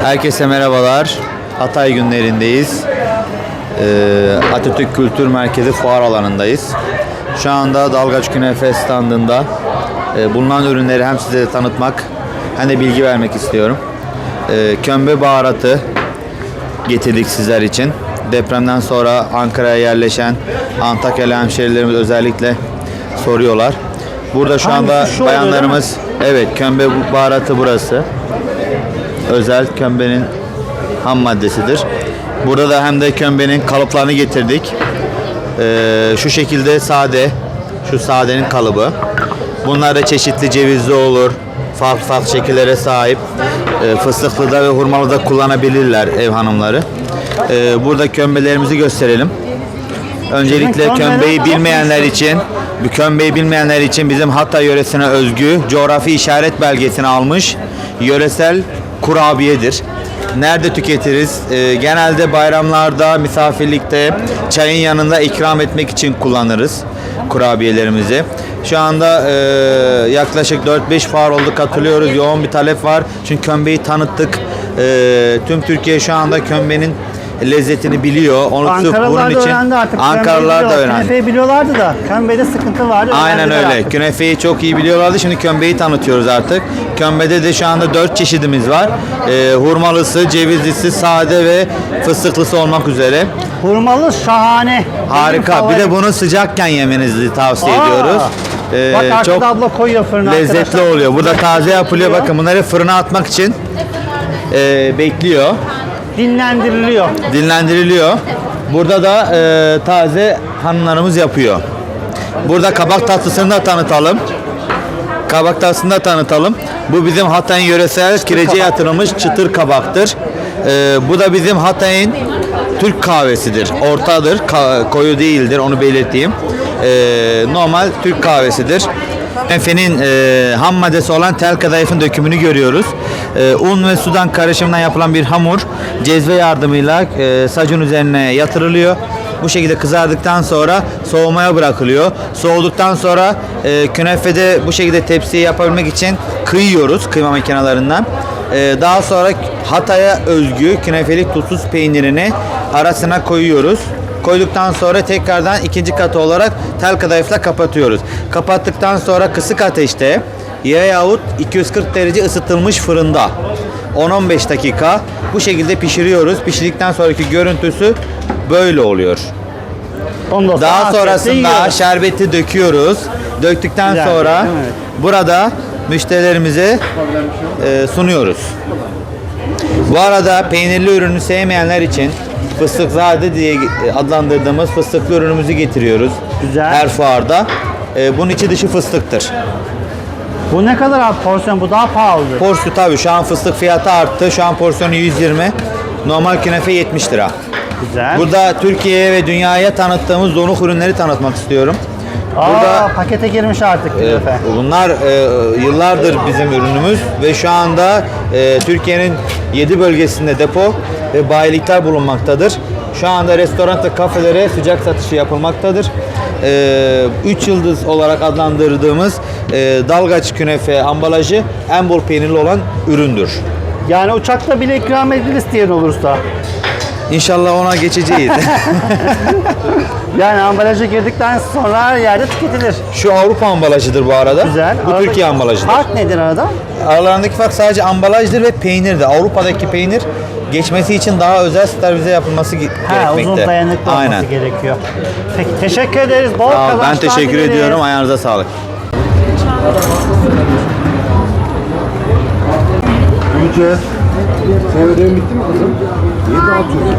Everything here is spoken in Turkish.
Herkese merhabalar. Hatay günlerindeyiz. Ee, Atatürk Kültür Merkezi fuar alanındayız. Şu anda Dalgaç Künefe standında e, bulunan ürünleri hem size tanıtmak hem de bilgi vermek istiyorum. Ee, kömbe baharatı getirdik sizler için. Depremden sonra Ankara'ya yerleşen Antakyalı hemşerilerimiz özellikle soruyorlar. Burada şu anda bayanlarımız evet kömbe baharatı burası özel kömbenin ham maddesidir. Burada da hem de kömbenin kalıplarını getirdik. Ee, şu şekilde sade, şu sadenin kalıbı. Bunlar da çeşitli cevizli olur, farklı farklı şekillere sahip. Ee, fıstıklıda ve hurmalıda kullanabilirler ev hanımları. Ee, burada kömbelerimizi gösterelim. Öncelikle kömbeyi bilmeyenler için, bu kömbeyi bilmeyenler için bizim Hatay yöresine özgü coğrafi işaret belgesini almış yöresel kurabiyedir. Nerede tüketiriz? Ee, genelde bayramlarda, misafirlikte, çayın yanında ikram etmek için kullanırız kurabiyelerimizi. Şu anda e, yaklaşık 4-5 fuar oldu katılıyoruz. Yoğun bir talep var. Çünkü kömbeyi tanıttık. E, tüm Türkiye şu anda kömbenin lezzetini biliyor. Onu Ankaralılar bunun da için öğrendi artık. Ankaralılar da öğrendi. Künefeyi biliyorlardı da kömbede sıkıntı vardı. Aynen öyle. artık. Künefeyi çok iyi biliyorlardı. Şimdi kömbeyi tanıtıyoruz artık. Kömbede de şu anda dört çeşidimiz var. Ee, hurmalısı, cevizlisi, sade ve fıstıklısı olmak üzere. Hurmalı şahane. Harika. Bir de bunu sıcakken yemenizi tavsiye Aa! ediyoruz. Ee, Bak arkada çok abla koyuyor fırına lezzetli arkadaşlar. oluyor. Burada taze yapılıyor. Bakın bunları fırına atmak için e, bekliyor. Dinlendiriliyor. dinlendiriliyor. Burada da e, taze hanımlarımız yapıyor. Burada kabak tatlısını da tanıtalım. Kabak tatlısını da tanıtalım. Bu bizim Hatay'ın yöresel kirece yatırılmış çıtır kabaktır. E, bu da bizim Hatay'ın Türk kahvesidir. Ortadır, ka- koyu değildir onu belirteyim. E, normal Türk kahvesidir. Efe'nin e, ham maddesi olan tel kadayıfın dökümünü görüyoruz. E, un ve sudan karışımından yapılan bir hamur cezve yardımıyla e, sacın üzerine yatırılıyor. Bu şekilde kızardıktan sonra soğumaya bırakılıyor. Soğuduktan sonra e, künefede bu şekilde tepsiye yapabilmek için kıyıyoruz kıyma makinelerinden. E, daha sonra Hatay'a özgü künefelik tuzsuz peynirini arasına koyuyoruz. Koyduktan sonra tekrardan ikinci katı olarak tel kadayıfla kapatıyoruz. Kapattıktan sonra kısık ateşte yahut 240 derece ısıtılmış fırında 10-15 dakika bu şekilde pişiriyoruz. Pişirdikten sonraki görüntüsü böyle oluyor. Ondan Daha sonrasında şerbeti döküyoruz. Döktükten Güzel, sonra? Evet. burada müşterilerimize e, sunuyoruz. Bu arada peynirli ürünü sevmeyenler için fıstıkzade diye adlandırdığımız fıstıklı ürünümüzü getiriyoruz. Güzel. Her fuarda. E, bunun içi dışı fıstıktır. Bu ne kadar abi porsiyon? Bu daha pahalıdır. Porsiyon tabii şu an fıstık fiyatı arttı. Şu an porsiyonu 120. Normal künefe 70 lira. Güzel. Burada Türkiye'ye ve dünyaya tanıttığımız donuk ürünleri tanıtmak istiyorum. Aa, Burada pakete girmiş artık e, künefe. bunlar e, yıllardır bizim ürünümüz ve şu anda e, Türkiye'nin 7 bölgesinde depo ve bayilikler bulunmaktadır. Şu anda restoran ve kafelere sıcak satışı yapılmaktadır. 3 yıldız olarak adlandırdığımız e, dalgaç künefe ambalajı en bol peynirli olan üründür. Yani uçakta bile ikram edilir isteyen olursa. İnşallah ona geçeceğiz. Yani ambalaja girdikten sonra her yerde tüketilir. Şu Avrupa ambalajıdır bu arada. Güzel. Bu Arada- Türkiye ambalajıdır. Fark nedir arada? Aralarındaki fark sadece ambalajdır ve peynirdir. Avrupa'daki peynir geçmesi için daha özel sterilize yapılması ge- Ha, gerekmekte. uzun dayanıklı olması Aynen. gerekiyor. Peki teşekkür ederiz. Bol Sağ ol, ben teşekkür dileriz. ediyorum. Ayağınıza sağlık. Yüce. Senin ödevin bitti mi kızım? Niye dağıtıyorsun?